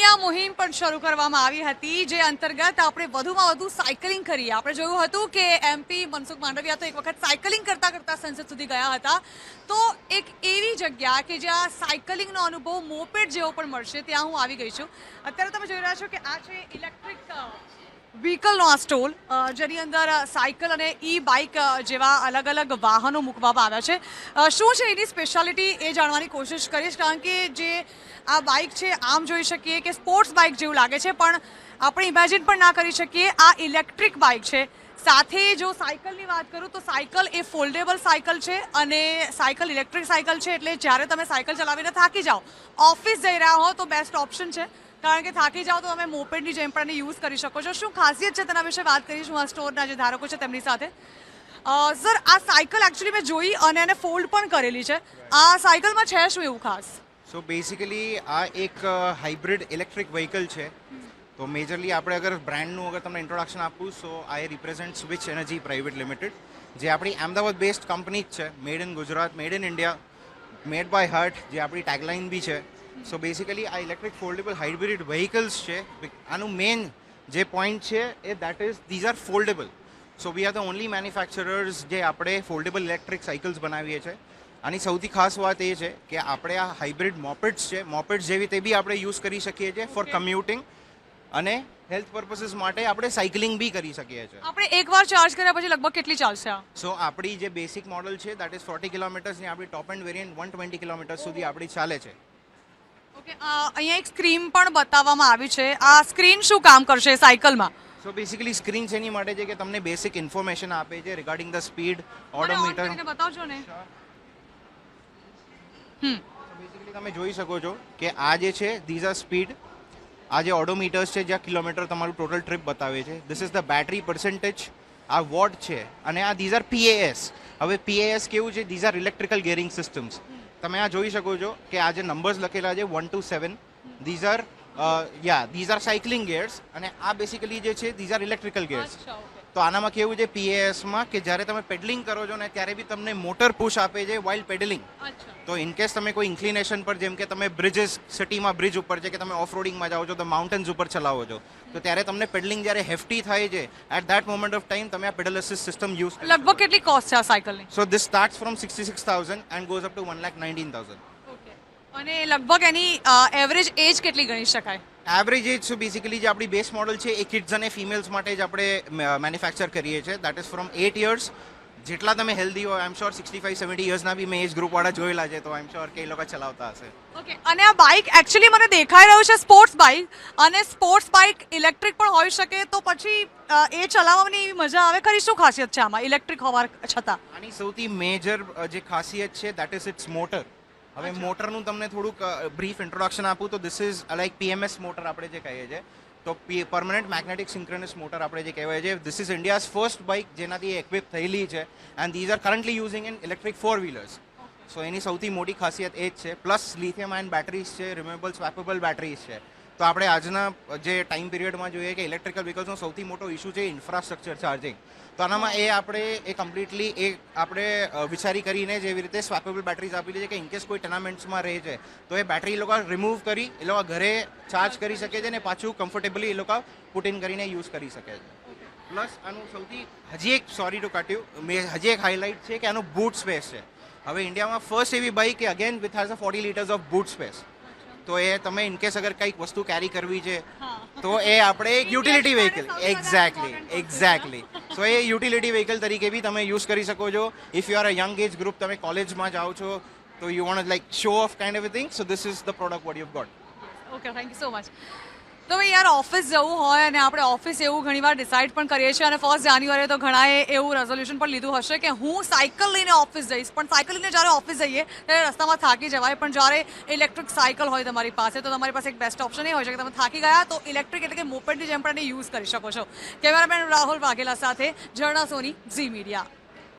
India મુહિમ પણ શરૂ કરવામાં આવી હતી, જે અંતર્ગત આપણે વધુમાં વધુ સાયકલિંગ કરીએ. આપણે જોયું હતું કે એમપી મનસુખ માંડવિયા તો એક વખત સાયકલિંગ કરતા કરતા સંસદ સુધી ગયા હતા. તો એક એવી જગ્યા કે જ્યાં સાયકલિંગનો અનુભવ મોપેડ જેવો પણ મળશે, ત્યાં હું આવી ગઈ છું. અત્યારે તમે જોઈ રહ્યા છો કે આ છે ઇલેક્ટ્રિક વ્હીકલનો આ સ્ટોલ જેની અંદર સાયકલ અને ઈ બાઇક જેવા અલગ અલગ વાહનો મૂકવામાં આવ્યા છે. શું છે એની સ્પેશિયાલિટી એ જાણવાની કોશિશ કરીશ, કારણ કે જે આ બાઇક છે, આમ જોઈ શકીએ કે સ્પોર્ટ્સ બાઇક જેવું લાગે છે, પણ આપણે ઇમેજિન પણ ના કરી શકીએ. આ ઇલેક્ટ્રિક બાઇક છે. સાથે જો સાયકલની વાત કરું તો સાયકલ એ ફોલ્ડેબલ સાયકલ છે અને સાયકલ ઇલેક્ટ્રિક સાયકલ છે, એટલે જ્યારે તમે સાયકલ ચલાવીને થાકી જાઓ ઓફિસ જઈ રહ્યા હો તો બેસ્ટ ઓપ્શન છે. કારણ કે થાકી જાઓ તો તમે મોપેડની જેમ પણ યુઝ કરી શકો છો. શું ખાસિયત છે તેના વિશે વાત કરીશું આ સ્ટોરના જે ધારકો છે તેમની સાથે? સર, આ સાયકલ એકચ્યુઅલી મેં જોઈ અને એને ફોલ્ડ પણ કરેલી છે. આ સાયકલમાં છે શું એવું ખાસ? સો બેસિકલી આ એક હાઇબ્રિડ ઇલેક્ટ્રિક વ્હીકલ છે. તો મેજરલી આપણે અગર બ્રાન્ડનું અગર તમને ઇન્ટ્રોડક્શન આપું so I represent switch energy private limited જે આપણી અમદાવાદ બેસ્ડ કંપની જ છે. Made in Gujarat made in India made by heart જે આપણી ટેગલાઇન બી છે. સો બેસિકલી આ ઇલેક્ટ્રિક ફોલ્ડેબલ હાઇબ્રિડ વ્હીકલ્સ છે. આનું મેઇન જે પોઈન્ટ છે એ that is these are foldable so we are the only manufacturers જે આપણે ફોલ્ડેબલ ઇલેક્ટ્રિક સાયકલ્સ બનાવીએ છીએ આની સૌથી ખાસ વાત એ છે કે આપણે આ હાઇબ્રિડ મોપેટ્સ છે મોપેટ્સ જેવી તે બી આપણે યુઝ કરી શકીએ છીએ ફોર કમ્યુટિંગ અને હેલ્થ પર્પસીસ માટે આપણે સાયકલિંગ બી કરી શકીએ છીએ. આપણે એકવાર ચાર્જ કર્યા પછી લગભગ કેટલી ચાલશે આ? સો આપણી જે બેસિક મોડલ છે દેટ ઇઝ ફોર્ટી કિલોમીટર્સની આપણી top end variant one twenty kilometre સુધી આપણી ચાલે છે. ઓકે અહીંયા એક સ્ક્રીન પણ બતાવવામાં આવી છે. આ સ્ક્રીન શું કામ કરશે સાયકલમાં? સો બેસિકલી સ્ક્રીન છે એની માટે છે કે તમને બેસિક ઇન્ફોર્મેશન આપે છે રિગાર્ડિંગ ધ સ્પીડ ઓડોમીટર બતાવજો ને. હમ. બેસિકલી તમે જોઈ શકો છો કે આ જે છે ધીઝ આર સ્પીડ આ જે ઓડોમીટર્સ છે જ્યાં કિલોમીટર તમારું ટોટલ ટ્રીપ બતાવે છે. This is the battery percentage આ વોટ છે. અને આ ધીઝ આર પીએએસ હવે પીએએસ કેવું છે? These are electrical gearing systems તમે આ જોઈ શકો છો કે આ જે નંબર્સ લખેલા છે one two seven these are yeah these are cycling gears અને આ બેસિકલી જે છે ધીઝ આર ઇલેક્ટ્રિકલ ગેર્સ તો આનામાં કેવું છે પીએએસમાં કે જ્યારે તમે પેડલિંગ કરો છો ને ત્યારે બી તમને મોટર પુશ આપે છે વાઇલ્ડ પેડલિંગ તો ઇનકેસ તમે કોઈ ઇન્ક્લિનેશન પર જેમ કે તમે બ્રિજીસ સિટીમાં બ્રિજ ઉપર છે કે તમે ઓફ રોડિંગમાં જાઓ છો તો માઉન્ટેન્સ ઉપર ચલાવો છો તો ત્યારે તમને પેડલિંગ જ્યારે હેફટી થાય છે at that moment of time તમે આ પેડલ અસિસ્ટ સિસ્ટમ યુઝ લગભગ કેટલી કોસ્ટ છે આ સાયકલની so this starts from sixty six thousand and goes up to one lakh nineteen thousand અને લગભગ એની એવરેજ એજ કેટલી ગણી શકાય? એવરેજ એજ સો બેસિકલી જે આપણી બેસ મોડલ છે એ કિડ્સ અને ફિમેલ્સ માટે જ આપણે મેન્યુફેક્ચર કરીએ છીએ. That is from eight years જેટલા તમે હેલ્ધી હોય I am sure sixty five seventy યર્સના બી મેં એજ ગ્રુપવાળા જોયેલા છે તો આઈ એમ શ્યોર કે એ લોકો ચલાવતા હશે. ઓકે અને આ બાઇક એકચ્યુઅલી મને દેખાઈ રહ્યું છે સ્પોર્ટ્સ બાઇક અને સ્પોર્ટ્સ બાઇક ઇલેક્ટ્રિક પણ હોઈ શકે તો પછી એ ચલાવવાની એવી મજા આવે ખરી? શું ખાસિયત છે આમાં ઇલેક્ટ્રિક હોવા છતાં? આની સૌથી મેજર જે ખાસિયત છે દેટ ઇઝ ઇટ્સ મોટર હવે મોટરનું તમને થોડુંક બ્રીફ ઇન્ટ્રોડક્શન આપું તો this is like PMS motor આપણે જે કહીએ છીએ. તો પરમનન્ટ મેગ્નેટિક સિંક્રનસ મોટર આપણે જે કહેવાય છે this is India's first bike જેનાથી એક્વિપ થયેલી છે. And these are currently using in electric four wheelers so એની સૌથી મોટી ખાસિયત એ જ છે. પ્લસ લિથિયમ આયન બેટરીઝ છે રિમ્યુએબલ સ્વેપેબલ બેટરીઝ છે. તો આપણે આજના જે ટાઈમ પિરિયડમાં જોઈએ કે ઇલેક્ટ્રિકલ વ્હીકલ્સનો સૌથી મોટો ઇસ્યુ છે ઇન્ફ્રાસ્ટ્રક્ચર ચાર્જિંગ તો આનામાં એ આપણે એ કમ્પ્લીટલી એ આપણે વિચારી કરીને જેવી રીતે સ્વેપેબલ બેટરીઝ આપેલી છે કે ઇનકેસ કોઈ ટર્નામેન્ટ્સમાં રહે છે, તો એ બેટરી એ લોકો રિમૂવ કરી, એ લોકો ઘરે ચાર્જ કરી શકે છે અને પાછું કમ્ફર્ટેબલી એ લોકો પુટ ઇન કરીને યુઝ કરી શકે છે. પ્લસ આનું સૌથી, હજી એક સોરી ટુ કાટ્યું મેં હજી એક હાઇલાઇટ છે કે આનું બૂટ સ્પેસ છે. હવે ઇન્ડિયામાં ફર્સ્ટ એવી બાઇક કે again with has a forty litres of boot space તો એ તમે ઇનકેસ અગર કંઈક વસ્તુ કેરી કરવી છે તો એ આપણે એક utility vehicle exactly exactly so એ યુટિલિટી વ્હીકલ તરીકે બી તમે યુઝ કરી શકો છો. If you are a young age group તમે કોલેજમાં જાઓ છો તો you want like show off kind of thing so this is the product what you got okay thank you so much તો ભાઈ યાર ઓફિસ જવું હોય અને આપણે ઓફિસ એવું ઘણીવાર ડિસાઇડ પણ કરીએ છીએ અને ફર્સ્ટ જાન્યુઆરીએ તો ઘણાએ એવું રેઝોલ્યુશન પણ લીધું હશે કે હું સાયકલ લઈને ઓફિસ જઈશ. પણ સાયકલ લઈને જ્યારે ઓફિસ જઈએ, ત્યારે રસ્તામાં થાકી જવાય. પણ જ્યારે ઇલેક્ટ્રિક સાયકલ હોય તમારી પાસે, તો તમારી પાસે એક બેસ્ટ ઓપ્શન એ હોય છે કે તમે થાકી ગયા તો ઇલેક્ટ્રિક એટલે કે મોપેડની જેમ પણ એને યુઝ કરી શકો છો. કેમેરામેન રાહુલ વાઘેલા સાથે ઝરણા સોની ઝી મીડિયા